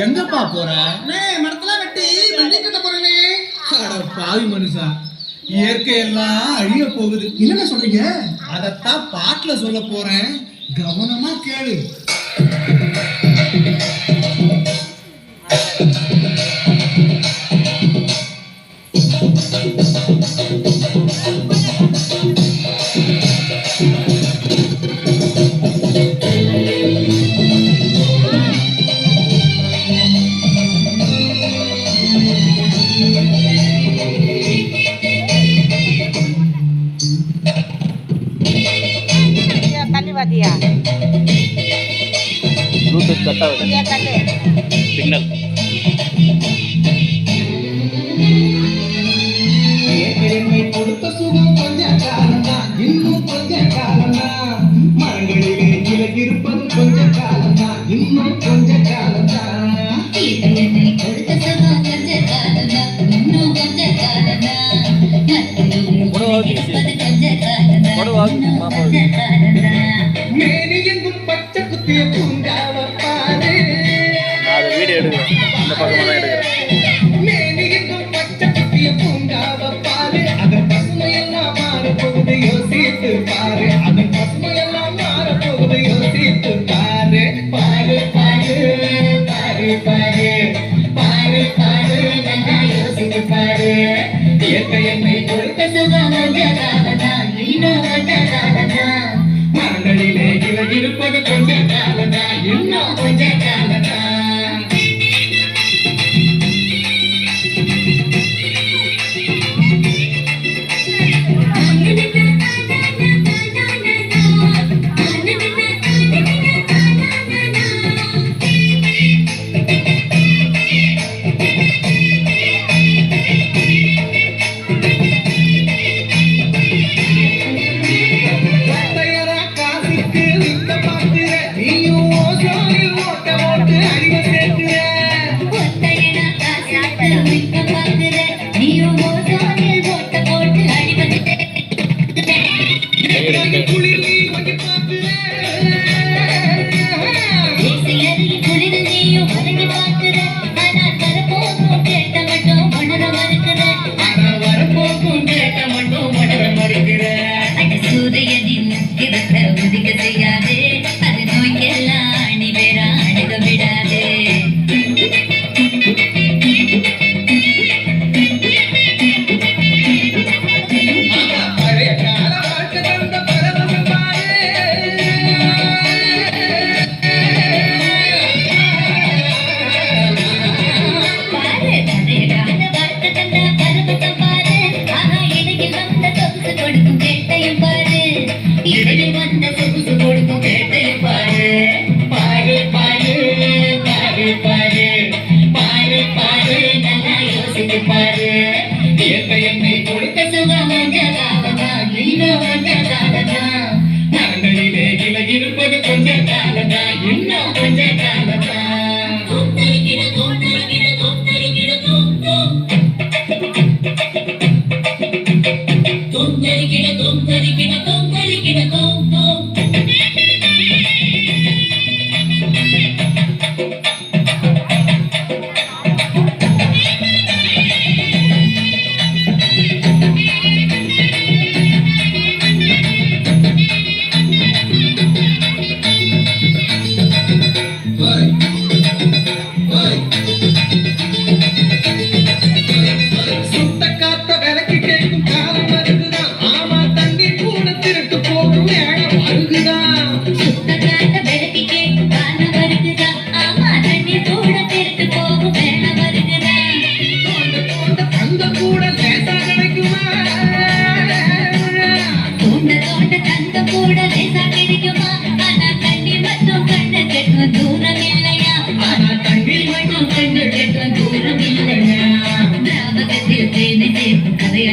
எங்கப்பா போற? மரத்தெல்லாம் வெட்டி வண்டி கட்ட போறேனே. பாவி மனுஷா. இயற்கையெல்லாம் அழிய போகுது. என்னென்ன சொல்றீங்க? அதத்தான் பாட்டுல சொல்ல போறேன். கவனமா கேளு. का दिया ब्लूटूथ करता है सिग्नल அது வீடியோ எடுக்கிறேன் இந்த பக்கமாக தான் எடுக்கிறேன் என்னை பொறுத்த சுகம் நான் நீ நான் Thank.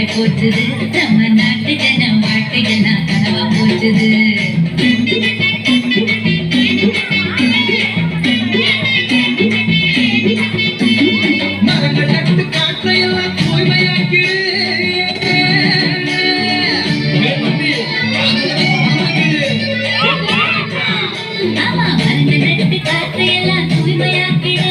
கண்களை போற்றுது நம்ம நாட்டு ஜனம் வாழ்க்கையெல்லாம் கனவா போற்றுது ஆமா மருந்து காற்றையெல்லாம் தூய்மையாக்கிடு.